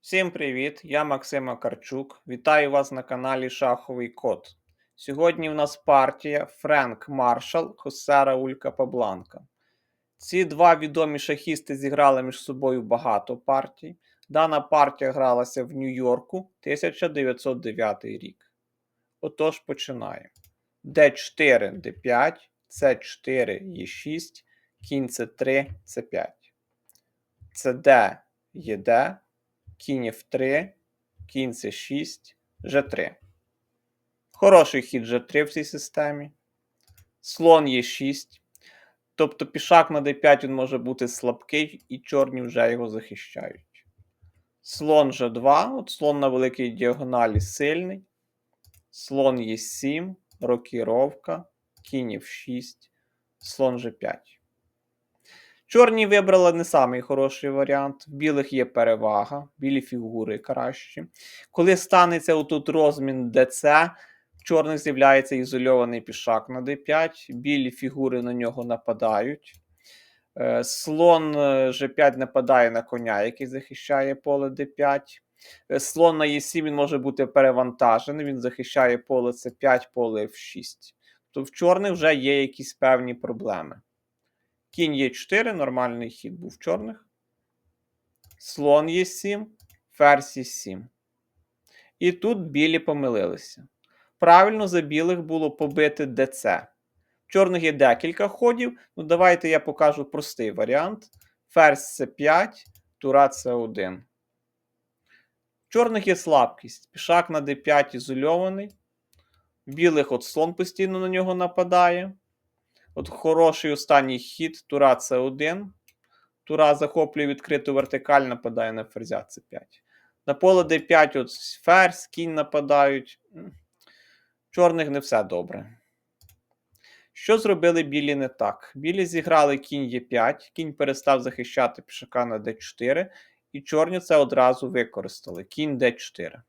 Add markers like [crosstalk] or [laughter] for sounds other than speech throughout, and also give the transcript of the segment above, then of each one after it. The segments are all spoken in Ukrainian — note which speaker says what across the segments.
Speaker 1: Всім привіт! Я Максим Акарчук. Вітаю вас на каналі Шаховий Код. Сьогодні в нас партія Френк Маршал Хосе Рауль Капабланка. Ці два відомі шахісти зіграли між собою багато партій. Дана партія гралася в Нью-Йорку 1909 рік. Отож, починаємо. D4, D5, C4, E6, кінь C3, C5. CD, ЄД, кінь F3, кінь С6, G3. Хороший хід G3 в цій системі. Слон Е6. Тобто пішак на d5 він може бути слабкий, і чорні вже його захищають. Слон G2. От слон на великій діагоналі сильний. Слон Е7, рокіровка, кінь F6, слон G5. Чорні вибрали не самий хороший варіант. В білих є перевага, білі фігури кращі. Коли станеться отут розмін ДЦ, в чорних з'являється ізольований пішак на d5, білі фігури на нього нападають. Е, Слон е, G5 нападає на коня, який захищає поле d5. Е, Слон на Е7 він може бути перевантажений, він захищає поле С5, поле F6. То в чорних вже є якісь певні проблеми. Кінь Е4, нормальний хід був чорних. Слон Е7, ферзь Е7. І тут білі помилилися. Правильно за білих було побити ДЦ. В чорних є декілька ходів. Ну, давайте я покажу простий варіант. Ферзь С5, тура С1. В чорних є слабкість. Пішак на d5 ізольований. Білих от слон постійно на нього нападає. От хороший останній хід, тура С1. Тура захоплює відкриту вертикаль, нападає на ферзя С5. На поле d5 от ферзь, кінь нападають. Чорних не все добре. Що зробили білі не так? Білі зіграли кінь Е5, кінь перестав захищати пішака на d4, і чорні це одразу використали. Кінь d4.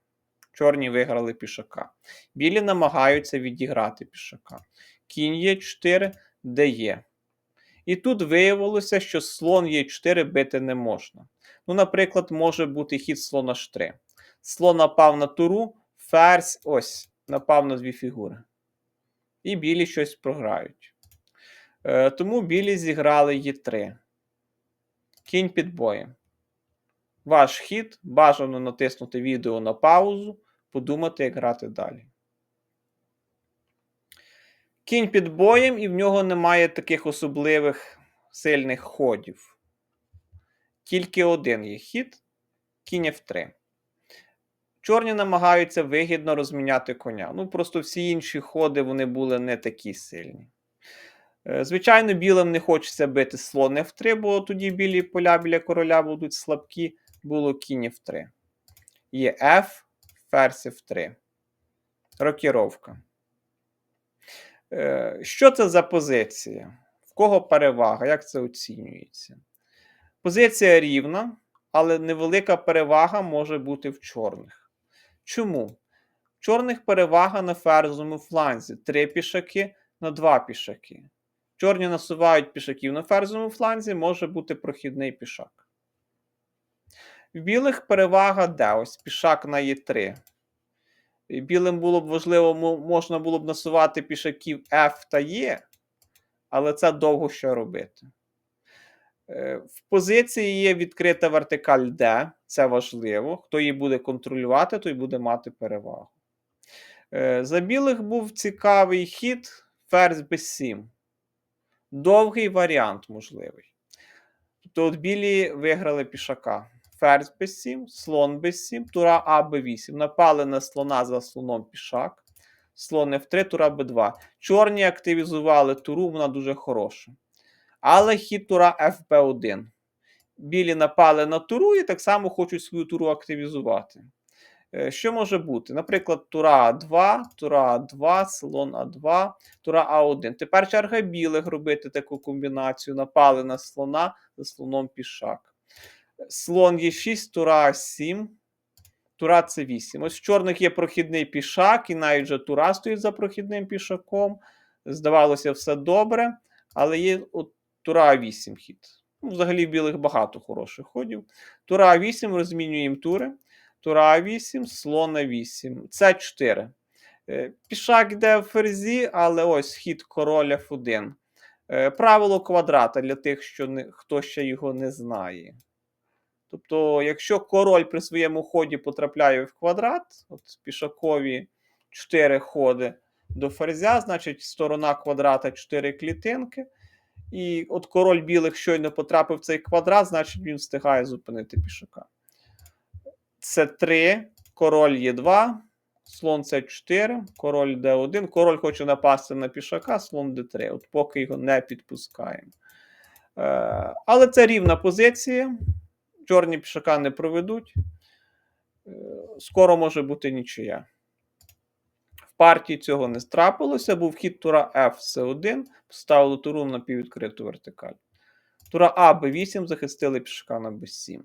Speaker 1: Чорні виграли пішака. Білі намагаються відіграти пішака. Кінь Е4, де є. І тут виявилося, що слон Е4 бити не можна. Ну, наприклад, може бути хід слона H3. Слон напав на туру, ферзь ось, напав на дві фігури. І білі щось програють. Е, тому білі зіграли Е3. Кінь під боєм. Ваш хід. Бажано натиснути відео на паузу, подумати, як грати далі. Кінь під боєм, і в нього немає таких особливих сильних ходів. Тільки один є хід кінь F3. Чорні намагаються вигідно розміняти коня. Ну, просто всі інші ходи вони були не такі сильні. Е, Звичайно, білим не хочеться бити слон F3, бо тоді білі поля біля короля будуть слабкі. Було кінь F3. Є F, ферзь F3. Рокіровка. Е, Що це за позиція? В кого перевага? Як це оцінюється? Позиція рівна, але невелика перевага може бути в чорних. Чому? В чорних перевага на ферзовому фланзі. Три пішаки на два пішаки. Чорні насувають пішаків на ферзовому фланзі, може бути прохідний пішак. В білих перевага де? Ось пішак на Е3. Білим було б важливо, можна було б насувати пішаків F та E, але це довго що робити. Е, В позиції є відкрита вертикаль D, це важливо. Хто її буде контролювати, той буде мати перевагу. Е, За білих був цікавий хід ферзь b7. Довгий варіант можливий. Тобто от білі виграли пішака. Ферзь b7, слон b7, тура А b8. Напали на слона за слоном пішак. Слон F3, тура b2. Чорні активізували туру, вона дуже хороша. Але хід тура FB1. Білі напали на туру і так само хочуть свою туру активізувати. Е, Що може бути? Наприклад, тура А2, тура А2, слон А2, тура А1. Тепер черга білих робити таку комбінацію. Напали на слона за слоном пішак. Слон Е6, тура А7, тура С8. Ось в чорних є прохідний пішак, і навіть вже тура стоїть за прохідним пішаком. Здавалося, все добре, але є от тура А8 хід. Ну, взагалі в білих багато хороших ходів. Тура А8, розмінюємо тури. Тура А8, слон А8. С4. Е, Пішак йде в ферзі, але ось хід король F1. Е, Правило квадрата для тих, що не, хто ще його не знає. Тобто, якщо король при своєму ході потрапляє в квадрат, от пішакові 4 ходи до ферзя, значить сторона квадрата 4 клітинки. І от король білих щойно потрапив в цей квадрат, значить він встигає зупинити пішака. Це 3, король є 2, слон це 4, король d1, король хоче напасти на пішака, слон d3. От поки його не підпускаємо. Е, але це рівна позиція. Чорні пішака не проведуть. Е, скоро може бути нічия. В партії цього не трапилося, був хід тура F С1, поставили туру на піввідкриту вертикаль. Тура А Б8 захистили пішака на Б7.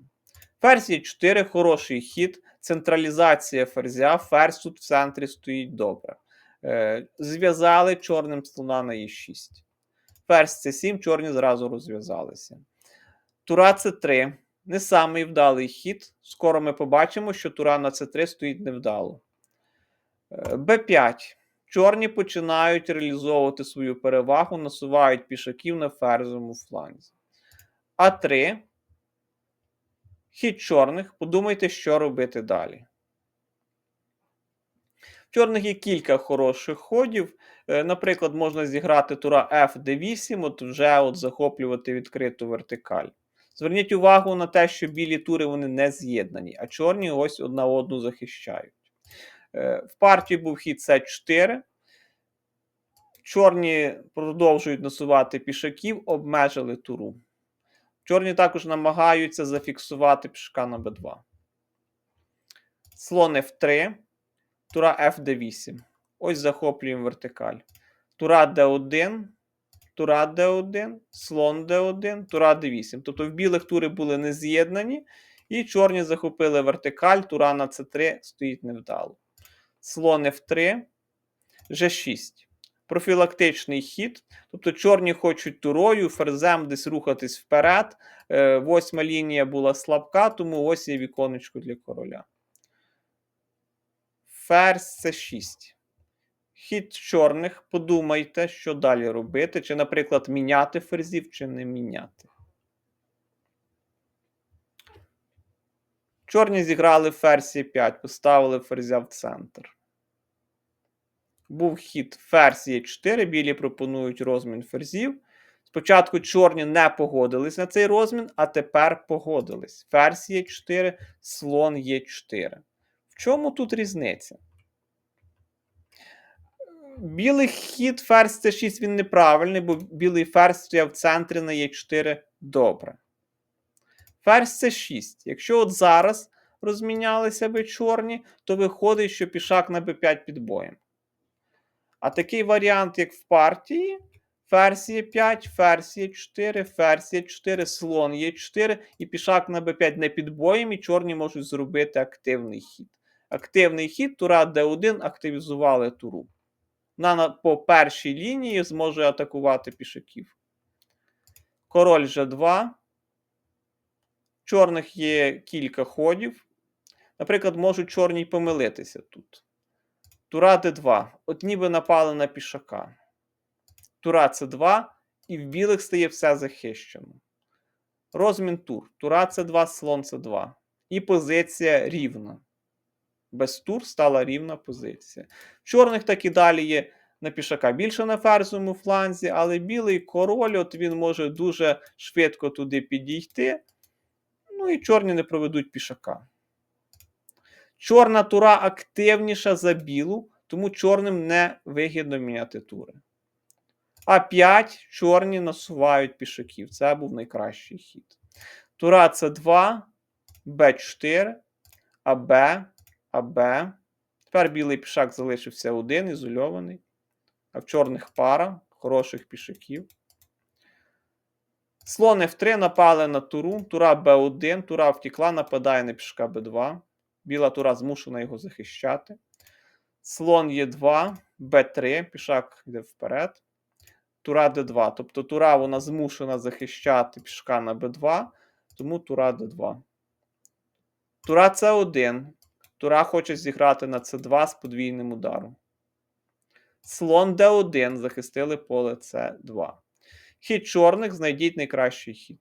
Speaker 1: Ферзь є 4 хороший хід, централізація ферзя, ферзь тут в центрі стоїть добре. Е, зв'язали чорним слона на Е6. Ферзь С7, чорні зразу розв'язалися. Тура С3 не самий вдалий хід. Скоро ми побачимо, що тура на С3 стоїть невдало. Б5. Чорні починають реалізовувати свою перевагу, насувають пішаків на ферзовому фланзі. А3. Хід чорних. Подумайте, що робити далі. В чорних є кілька хороших ходів. Е, Наприклад, можна зіграти тура F D8, от вже от захоплювати відкриту вертикаль. Зверніть увагу на те, що білі тури вони не з'єднані, а чорні ось одна одну захищають. Е, В партії був хід С4. Чорні продовжують насувати пішаків, обмежили туру. Чорні також намагаються зафіксувати пішака на Б2. Слон F3. Тура F d 8 Ось захоплюємо вертикаль. Тура D1. Тура D1, слон D1, тура D8. Тобто в білих тури були не з'єднані, і чорні захопили вертикаль, тура на С3 стоїть невдало. Слон F3, G6. Профілактичний хід. Тобто чорні хочуть турою, ферзем десь рухатись вперед. Е, Восьма лінія була слабка, тому ось є віконечко для короля. Ферзь С6. Хід чорних, подумайте, що далі робити. Чи, наприклад, міняти ферзів, чи не міняти. Чорні зіграли ферзь 5, поставили ферзя в центр. Був хід ферзь є 4, білі пропонують розмін ферзів. Спочатку чорні не погодились на цей розмін, а тепер погодились. Ферзь є 4, слон є 4. В чому тут різниця? Білий хід ферзь С6 він неправильний, бо білий ферзь стояв в центрі на Е4 добре. Ферзь С6. Якщо от зараз розмінялися би чорні, то виходить, що пішак на Б5 під боєм. А такий варіант, як в партії, ферзь Е5, ферзь Е4, ферзь Е4, слон Е4 і пішак на Б5 не під боєм, і чорні можуть зробити активний хід. Активний хід, тура Д1 активізували туру. Вона по першій лінії зможе атакувати пішаків. Король G2. Чорних є кілька ходів. Наприклад, можуть чорні помилитися тут. Тура d2. От ніби напали на пішака. Тура С2, і в білих стає все захищено. Розмін тур. Тура С2, слон С2. І позиція рівна. Без тур стала рівна позиція. В чорних так і далі є на пішака більше на ферзовому фланзі, але білий король, от він може дуже швидко туди підійти. Ну і чорні не проведуть пішака. Чорна тура активніша за білу, тому чорним не вигідно міняти тури. А5 чорні насувають пішаків. Це був найкращий хід. Тура С2, Б4, а АБ, АБ. Тепер білий пішак залишився один, ізольований. А в чорних пара хороших пішаків. Слон F3 напали на туру. Тура Б1, тура втікла, нападає на пішака Б2. Біла тура змушена його захищати. Слон Е2, Б3, пішак йде вперед. тура d2. Тобто тура вона змушена захищати пішка на b2, тому тура d2. Тура c1. Тура хоче зіграти на c2 з подвійним ударом. Слон d1 захистили поле c2. Хід чорних знайдіть найкращий хід.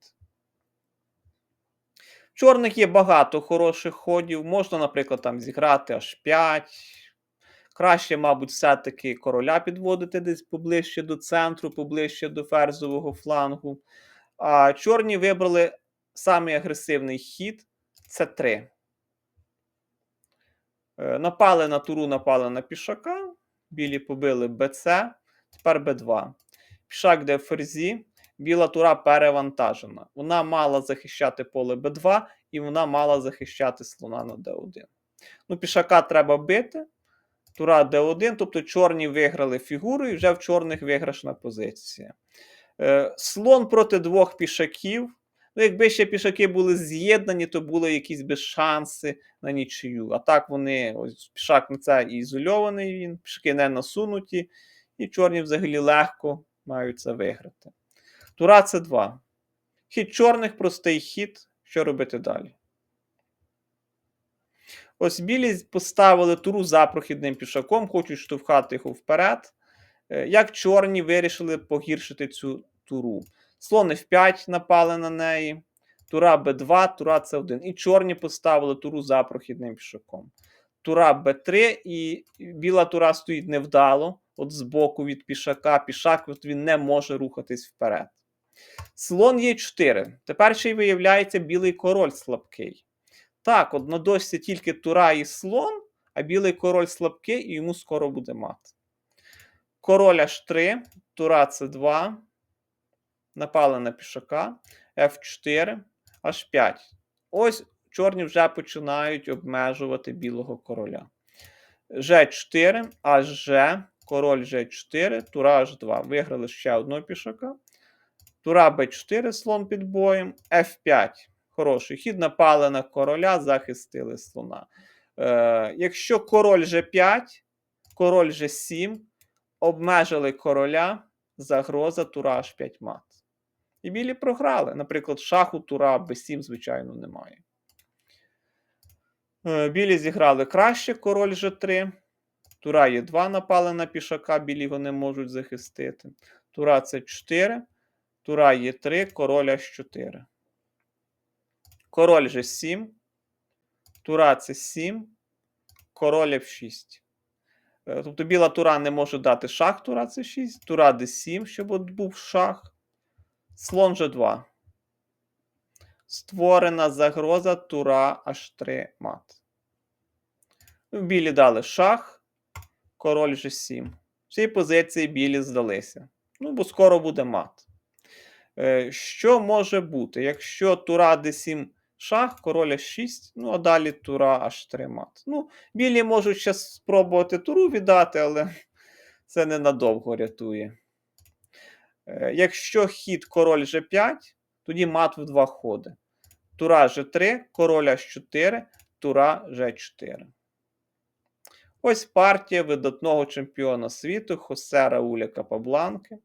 Speaker 1: В чорних є багато хороших ходів. Можна, наприклад, там зіграти аж 5. Краще, мабуть, все-таки короля підводити десь поближче до центру, поближче до ферзового флангу. А чорні вибрали самий агресивний хід це 3. Напали на туру, напали на пішака. Білі побили БЦ, тепер Б2. Пішак де ферзі. Біла тура перевантажена. Вона мала захищати поле Б2, і вона мала захищати слона на Д1. Ну, пішака треба бити. Тура Д1, тобто чорні виграли фігуру, і вже в чорних виграшна позиція. Е, слон проти двох пішаків. Ну, якби ще пішаки були з'єднані, то були якісь би шанси на нічию. А так вони, ось пішак на це і ізольований, він, пішаки не насунуті, і чорні взагалі легко мають це виграти. Тура це 2. Хід чорних простий хід. Що робити далі? Ось білі поставили туру за прохідним пішаком, хочуть штовхати його вперед. Е, Як чорні вирішили погіршити цю туру. Слон F5 напали на неї. Тура Б2, тура С1. І чорні поставили туру за прохідним пішаком. Тура Б3, і біла тура стоїть невдало, от збоку від пішака. Пішак от він не може рухатись вперед. Слон Е4. Тепер ще й виявляється білий король слабкий. Так, на дошці тільки тура і слон, а білий король слабкий, і йому скоро буде мат. Король H3, тура С2. Напали на пішака. F4, H5. Ось чорні вже починають обмежувати білого короля. G4, HG, король G4, тура H2. Виграли ще одного пішака. Тура Б4, слон під боєм, F5. Хороший хід, напали на короля, захистили слона. Е, Якщо король G5, король G7, обмежили короля, загроза тура H5 мат. І білі програли. Наприклад, шаху тура Б7, звичайно, немає. Е, Білі зіграли краще, король G3. Тура Е2 напали на пішака, білі його не можуть захистити. Тура С4. Тура Е3, король H4. Король G7. Тура С7. Король F6. Е, Тобто біла тура не може дати шах тура С6. Тура Д7, щоб от був шах. Слон G2. Створена загроза тура H3 мат. Ну, Білі дали шах. Король G7. В цій позиції білі здалися. Ну, бо скоро буде мат. Е, Що може бути? Якщо тура d7 шах, король h6, ну а далі тура h3 мат. Ну, білі можуть ще спробувати туру віддати, але [laughs] це ненадовго рятує. Е, Якщо хід король g5, тоді мат в два ходи. Тура g3, король h4, тура g4. Ось партія видатного чемпіона світу Хосе Рауля Капабланки.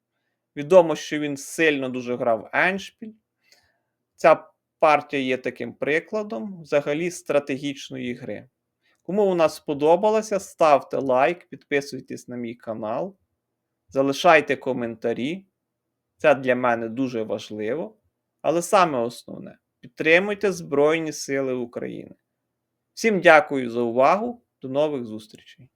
Speaker 1: Відомо, що він сильно дуже грав Еншпіль. Ця партія є таким прикладом взагалі стратегічної гри. Кому вона сподобалася, ставте лайк, підписуйтесь на мій канал, залишайте коментарі. Це для мене дуже важливо. Але саме основне підтримуйте Збройні Сили України. Всім дякую за увагу. До нових зустрічей!